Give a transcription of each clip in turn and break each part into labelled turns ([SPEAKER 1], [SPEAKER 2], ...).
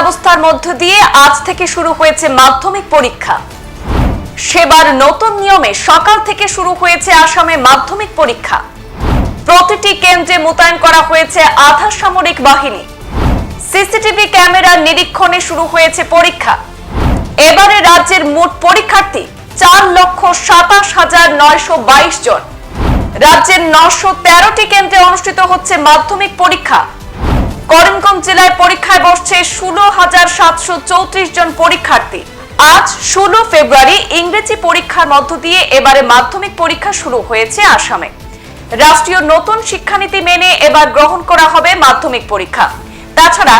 [SPEAKER 1] ব্যবস্থার মধ্য দিয়ে আজ থেকে শুরু হয়েছে মাধ্যমিক পরীক্ষা। সেবার নতুন নিয়মে সকাল থেকে শুরু হয়েছে আসামে মাধ্যমিক পরীক্ষা। প্রতিটি কেন্দ্রে মোতায়েন করা হয়েছে আধা সামরিক বাহিনী। সিসিটিভি ক্যামেরার নিরীক্ষণে শুরু হয়েছে পরীক্ষা। এবারে রাজ্যের মোট পরীক্ষার্থী চার লক্ষ সাতাশ হাজার নয়শো বাইশ জন। রাজ্যের নশো তেরোটি কেন্দ্রে অনুষ্ঠিত হচ্ছে মাধ্যমিক পরীক্ষা। করিমগঞ্জ জেলায় পরীক্ষায় বসছে ষোলো হাজার সাতশো চৌত্রিশ জন পরীক্ষার্থী। আজ ষোলো ফেব্রুয়ারি ইংরেজি পরীক্ষার মধ্য দিয়ে এবারে মাধ্যমিক পরীক্ষা শুরু হয়েছে আসামে। রাষ্ট্রীয় নতুন শিক্ষানীতি মেনে এবার গ্রহণ করা হবে মাধ্যমিক পরীক্ষা। তাছাড়া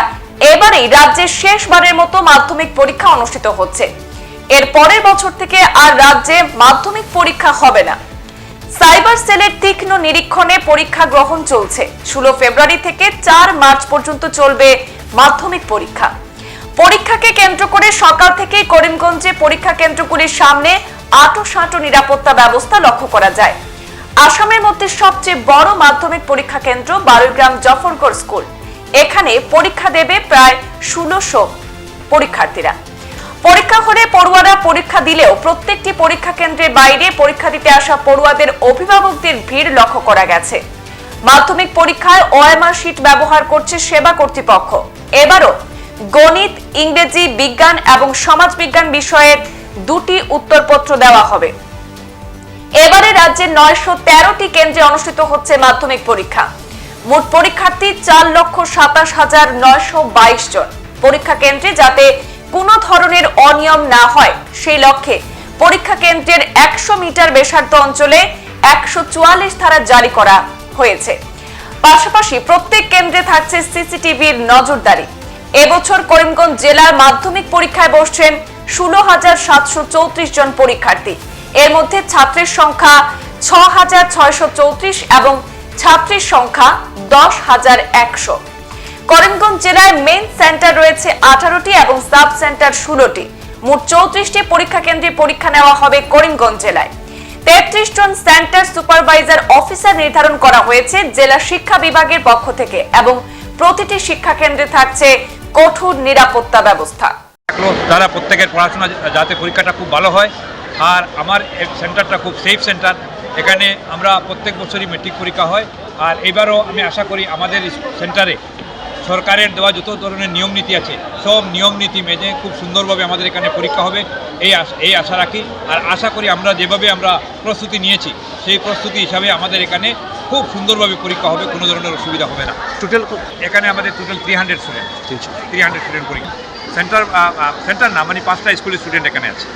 [SPEAKER 1] এবারেই রাজ্যের শেষবারের মতো মাধ্যমিক পরীক্ষা অনুষ্ঠিত হচ্ছে। এর পরের বছর থেকে আর রাজ্যে মাধ্যমিক পরীক্ষা হবে না। সাইবার সেলের তীক্ষ্ণ নিরীক্ষণে পরীক্ষা গ্রহণ চলছে। ষোলো ফেব্রুয়ারি থেকে চার মার্চ পর্যন্ত চলবে মাধ্যমিক পরীক্ষা। পরীক্ষাকে কেন্দ্র করে সকাল থেকেই করিমগঞ্জে পরীক্ষা কেন্দ্রগুলির সামনে আটো সাঁটো নিরাপত্তা ব্যবস্থা লক্ষ্য করা যায়। আসামের মধ্যে সবচেয়ে বড় মাধ্যমিক পরীক্ষা কেন্দ্র বারুইগ্রাম জফরগড় স্কুল। এখানে পরীক্ষা দেবে প্রায় ষোলোশো পরীক্ষার্থীরা। পরীক্ষা হলে পড়ুয়ারা পরীক্ষা দিলেও প্রত্যেকটি পরীক্ষা কেন্দ্রের বাইরে পরীক্ষা দিতে আসা পড়ুয়াদের অভিভাবকদের ভিড় লক্ষ্য করা গেছে। মাধ্যমিক পরীক্ষায় ওএমআর শিট ব্যবহার করছে সেবা কর্তৃপক্ষ। এবারও গণিত, ইংরেজি, বিজ্ঞান এবং সমাজবিজ্ঞান বিষয়ের দুটি উত্তরপত্র দেওয়া হবে। এবারে রাজ্যের নয়শো তেরোটি কেন্দ্রে অনুষ্ঠিত হচ্ছে মাধ্যমিক পরীক্ষা। মোট পরীক্ষার্থী চার লক্ষ সাতাশ হাজার নয়শো বাইশ জন। পরীক্ষা কেন্দ্রে যাতে কোনো ধরনের অনিয়ম না হয়, সেই লক্ষ্যে পরীক্ষা কেন্দ্রের একশো মিটার বেসার্ধ অঞ্চলে একশো চুয়াল্লিশ ধারা জারি করা হয়েছে। পাশাপাশি প্রত্যেক কেন্দ্রে থাকছে সিসিটিভির নজরদারি। এবছর করিমগঞ্জ জেলার মাধ্যমিক পরীক্ষায় বসছেন ষোলো হাজার সাতশো চৌত্রিশ জন পরীক্ষার্থী। এর মধ্যে ছাত্রের সংখ্যা ছ হাজার ছয়শো চৌত্রিশ এবং ছাত্রীর সংখ্যা দশ হাজার একশো। করিমগঞ্জ জেলায় মেন সেন্টার রয়েছে আঠারোটি এবং সাব সেন্টার ষোলোটি। মোট চৌত্রিশটি পরীক্ষা কেন্দ্রে পরীক্ষা নেওয়া হবে করিমগঞ্জ জেলায়। তেত্রিশ জন সেন্টার সুপারভাইজার অফিসার নির্ধারণ করা হয়েছে জেলা শিক্ষা বিভাগের পক্ষ থেকে এবং প্রতিটি শিক্ষা কেন্দ্রে থাকছে কঠোর নিরাপত্তা ব্যবস্থা।
[SPEAKER 2] তারা প্রত্যেকের পড়াশোনা যাতে পরীক্ষাটা খুব ভালো হয়। আর আমার সেন্টারটা খুব সেফ সেন্টার এখানে আমরা প্রত্যেক বছরই মেট্রিক পরীক্ষা হয়। আর এবারও আমি আশা করি আমাদের সেন্টারে সরকারের দেওয়া যত ধরনের নিয়ম নীতি আছে সব নিয়ম নীতি মেনে খুব সুন্দরভাবে আমাদের এখানে পরীক্ষা হবে এই আশ- এই আশা রাখি। আর আশা করি আমরা যেভাবে আমরা প্রস্তুতি নিয়েছি সেই প্রস্তুতি হিসাবে আমাদের এখানে খুব সুন্দরভাবে পরীক্ষা হবে কোনো ধরনের অসুবিধা হবে না।
[SPEAKER 3] টোটাল
[SPEAKER 2] এখানে আমাদের total three hundred student three hundred student পরীক্ষা। সেন্টার সেন্টার না মানে পাঁচটা স্কুলের স্টুডেন্ট এখানে আছে।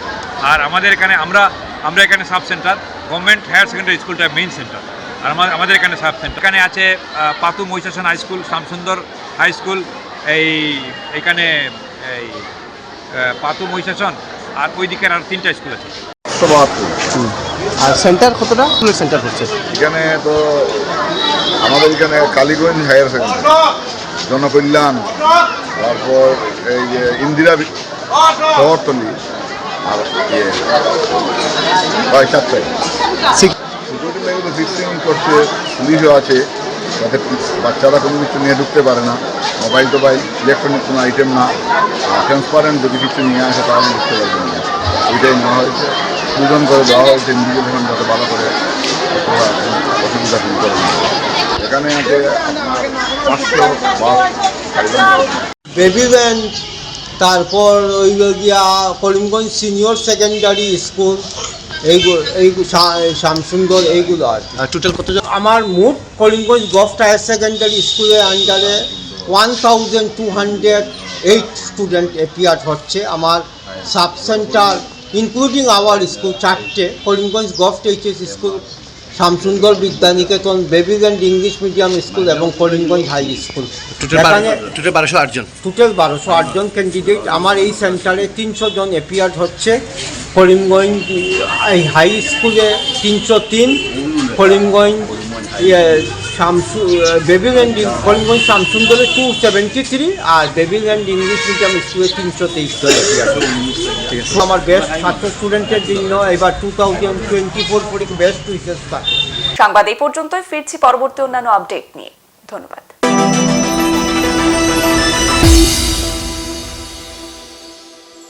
[SPEAKER 2] আর আমাদের এখানে আমরা আমরা এখানে sub centre government higher secondary স্কুলটা মেইন সেন্টার আর আমাদের এখানে সাব সেন্টার এখানে আছে Patu Mahishasan high school Shyamsundar high school এই এখানে এই পাতু মহিষাসন আর ওই দিকের আর তিনটা স্কুল আছে।
[SPEAKER 3] আর সেন্টার কতটা? স্কুলের সেন্টার হচ্ছে।
[SPEAKER 4] এখানে তো আমাদের এখানে কালীগঞ্জ হায়ার সেকেন্ডারি জনকল্যাণ তারপর এই যে ইন্দিরা বি- শহরতলি আর ইয়ে সিকিউরিটি করছে পুলিশও আছে। যাতে বাচ্চারা কোনো কিছু নিয়ে ঢুকতে পারে না মোবাইল টোবাইল ইলেকট্রনিক কোনো আইটেম না ট্রান্সপারেন্ট যদি কিছু নিয়ে আসে তাহলে বুঝতে পারবে না। ওইটাই নেওয়া হয়েছে। দুজন করে দেওয়া হয়েছে ইন্ডিভিজুয়াল যাতে ভালো করে অসুবিধা ফিল করে এখানে আছে
[SPEAKER 5] বেবি ভ্যান তারপর ওই গিয়া করিমগঞ্জ সিনিয়র সেকেন্ডারি স্কুল এইগুলো এই শ্যামসুন্দর এইগুলো আর
[SPEAKER 3] টোটাল কতজন
[SPEAKER 5] আমার মোট করিমগঞ্জ গভ হায়ার সেকেন্ডারি স্কুলের আন্ডারে one thousand two hundred eight student appear হচ্ছে। আমার sub centre including our school চারটে Karimganj govt HS school Shyamsundar Vidyaniketan Babyland English medium school এবং করিমগঞ্জ হাই স্কুল।
[SPEAKER 3] টোটাল বারোশো আটজন
[SPEAKER 5] টোটাল বারোশো আটজন ক্যান্ডিডেট আমার এই সেন্টারে তিনশো জন এপিয়ার হচ্ছে। করিমগঞ্জ হাই স্কুলে তিনশো তিন করিমগঞ্জ ইয়ে, শামসু বেবিল্যান্ড করিমগঞ্জ শামসুন্দরে টু সেভেন্টি থ্রি আর বেবিল্যান্ড ইংলিশ মিডিয়াম স্কুলে তিনশো তেইশ দলে আমার বেস্ট ছাত্র স্টুডেন্টের জন্য এবার টু থাউজেন্ড টোয়েন্টি ফোর পরীক্ষা বেস্ট রিসার্চ থাকে
[SPEAKER 1] সংবাদ এই পর্যন্তই। ফিরছি পরবর্তী অন্যান্য আপডেট নিয়ে। ধন্যবাদ।